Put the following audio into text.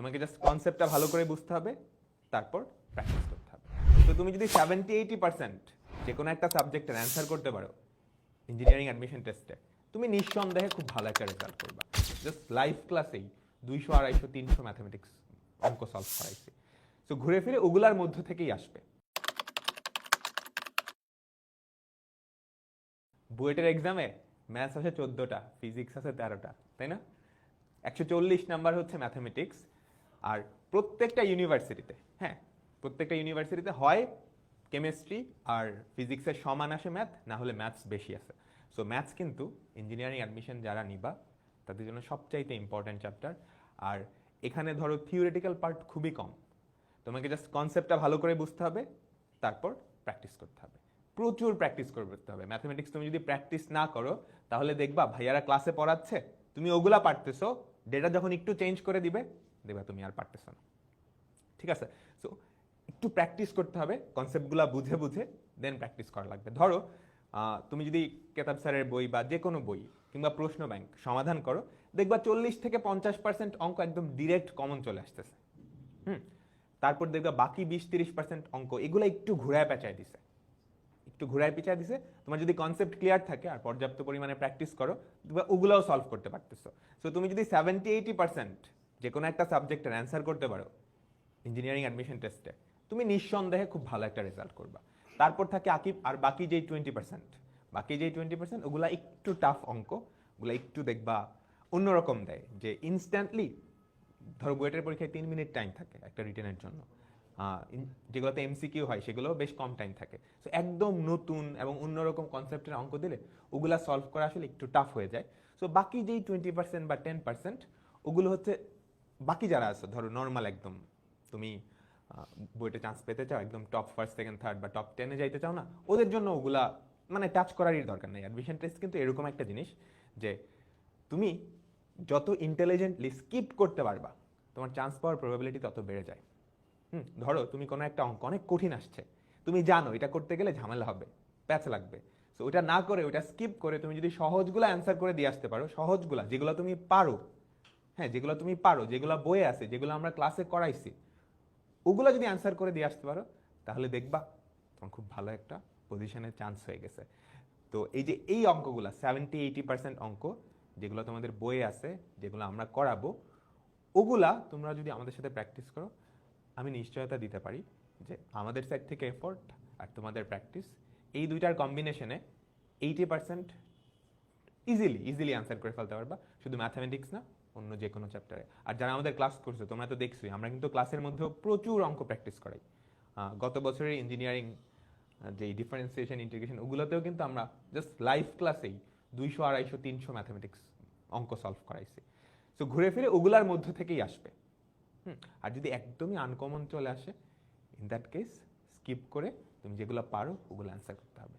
তোমাকে জাস্ট কনসেপ্টটা ভালো করে বুঝতে হবে, তারপর প্র্যাকটিস করতে হবে। তো তুমি যদি সেভেন্টি এইটি পার্সেন্ট যে কোনো একটা সাবজেক্টের অ্যান্সার করতে পারো ইঞ্জিনিয়ারিং অ্যাডমিশন টেস্টে তুমি নিঃসন্দেহে খুব ভালো একটা রেজাল্ট করবা। জাস্ট লাইভ ক্লাসেই দুইশো, আড়াইশো, তিনশো ম্যাথামেটিক্স অঙ্ক সলভ করাইছি। তো ঘুরে ফিরে ওগুলার মধ্য থেকেই আসবে। বুয়েটের এক্সামে ম্যাথস আছে চোদ্দোটা ফিজিক্স আছে তেরোটা, তাই না? একশো চল্লিশ নাম্বার হচ্ছে ম্যাথামেটিক্স আর প্রত্যেকটা ইউনিভার্সিটিতে হ্যাঁ প্রত্যেকটা ইউনিভার্সিটিতে হয় কেমিস্ট্রি আর ফিজিক্সের সমান আসে ম্যাথ না হলে ম্যাথস বেশি আছে। সো ম্যাথস কিন্তু ইঞ্জিনিয়ারিং অ্যাডমিশন যারা নিবা, তাদের জন্য সবচাইতে ইম্পর্ট্যান্ট চ্যাপ্টার আর এখানে ধরো থিওরিটিক্যাল পার্ট খুবই কম। তোমাকে জাস্ট কনসেপ্টটা ভালো করে বুঝতে হবে, তারপর প্র্যাকটিস করতে হবে। প্রচুর প্র্যাকটিস করতে হবে। ম্যাথমেটিক্স তুমি যদি প্র্যাকটিস না করো, তাহলে দেখবা ভাইয়ারা ক্লাসে পড়াচ্ছে, তুমি ওগুলা পারতেছো ডেটা যখন একটু চেঞ্জ করে দিবে দেখবা তুমি আর পারতেছো না। ঠিক আছে? সো একটু প্র্যাকটিস করতে হবে কনসেপ্টগুলো বুঝে বুঝে দেন প্র্যাকটিস করা লাগবে। ধরো তুমি যদি কেতাব স্যারের বই বা যে কোনো বই কিংবা প্রশ্ন ব্যাংক সমাধান করো, দেখবা চল্লিশ থেকে পঞ্চাশ পার্সেন্ট অঙ্ক একদম ডিরেক্ট কমন চলে আসতেছে। হুম? তারপর দেখবা বাকি বিশ তিরিশ পার্সেন্ট অঙ্ক, এগুলো একটু ঘুরায় পেঁচায় দিছে। একটু ঘুরায় পিছায় দিছে। তোমার যদি কনসেপ্ট ক্লিয়ার থাকে আর পর্যাপ্ত পরিমাণে প্র্যাকটিস করো তুমি ওগুলোও সলভ করতে পারতেছো। সো তুমি যদি সেভেন্টি এইটি পার্সেন্ট যে কোনো একটা সাবজেক্টের অ্যান্সার করতে পারো ইঞ্জিনিয়ারিং অ্যাডমিশন টেস্টে তুমি নিঃসন্দেহে খুব ভালো একটা রেজাল্ট করবা। তারপর থাকে আকিব, আর বাকি যেই টোয়েন্টি পার্সেন্ট বাকি যেই টোয়েন্টি পার্সেন্ট ওগুলা একটু টাফ অঙ্ক, ওগুলা একটু দেখবা অন্যরকম দেয়, যে ইনস্ট্যান্টলি ধরো বুয়েটের পরীক্ষায় তিন মিনিট টাইম থাকে একটা রিটেনের জন্য। যেগুলোতে এমসিকিউ হয় সেগুলো বেশ কম টাইম থাকে। সো একদম নতুন এবং অন্যরকম কনসেপ্টের অঙ্ক দিলে, ওগুলা সলভ করা আসলে একটু টাফ হয়ে যায়। সো বাকি যেই টোয়েন্টি পার্সেন্ট বা টেন পার্সেন্ট ওগুলো হচ্ছে বাকি যারা আছে, ধরো নর্মাল একদম, তুমি বইটা চান্স পেতে চাও, একদম টপ ফার্স্ট সেকেন্ড থার্ড বা টপ টেনে যাইতে চাও না, ওদের জন্য ওগুলা মানে টাচ করারই দরকার নেই। অ্যাডমিশন টেস্ট কিন্তু এরকম একটা জিনিস যে, তুমি যত ইন্টেলিজেন্টলি স্কিপ করতে পারবা, তোমার চান্স পাওয়ার প্রবাবিলিটি তত বেড়ে যায়। হুম, ধরো তুমি কোনো একটা অঙ্ক, অনেক কঠিন আসছে, তুমি জানো এটা করতে গেলে ঝামেলা হবে প্যাচ লাগবে। সো ওটা না করে, ওটা স্কিপ করে তুমি যদি সহজগুলো অ্যান্সার করে দিয়ে আসতে পারো, সহজগুলা, যেগুলো তুমি পারো হ্যাঁ যেগুলো তুমি পারো, যেগুলো বইয়ে আছে, যেগুলো আমরা ক্লাসে করাইছি, ওগুলো যদি অ্যান্সার করে দিয়ে আসতে পারো, তাহলে দেখবা তোমার খুব ভালো একটা পজিশনের চান্স হয়ে গেছে। তো এই যে এই অঙ্কগুলো সেভেন্টি এইটি পার্সেন্ট অঙ্ক, যেগুলো তোমাদের বইয়ে আছে, যেগুলো আমরা করাবো, ওগুলা তোমরা যদি আমাদের সাথে প্র্যাকটিস করো, আমি নিশ্চয়তা দিতে পারি যে আমাদের সাইড থেকে এফোর্ট আর তোমাদের প্র্যাকটিস এই দুইটার কম্বিনেশনে eighty percent easily easily answer করে ফেলতে পারবা। শুধু ম্যাথামেটিক্স না অন্য যে কোনো চ্যাপ্টারে আর যারা আমাদের ক্লাস করছ, তোমরা তো দেখছোই, আমরা কিন্তু ক্লাসের মধ্যেও প্রচুর অঙ্ক প্র্যাকটিস করাই। গত বছরের ইঞ্জিনিয়ারিং যে ডিফারেন্সিয়েশন ইন্টিগ্রেশন ওগুলোতেও কিন্তু আমরা জাস্ট লাইভ ক্লাসেই দুইশো, আড়াইশো, তিনশো ম্যাথামেটিক্স অঙ্ক সলভ করাইছি। সো ঘুরে ফিরে ওগুলার মধ্য থেকেই আসবে। হুম, আর যদি একদমই আনকমন চলে আসে ইন দ্যাট কেস স্কিপ করে তুমি যেগুলো পারো, ওগুলো অ্যান্সার করতে হবে।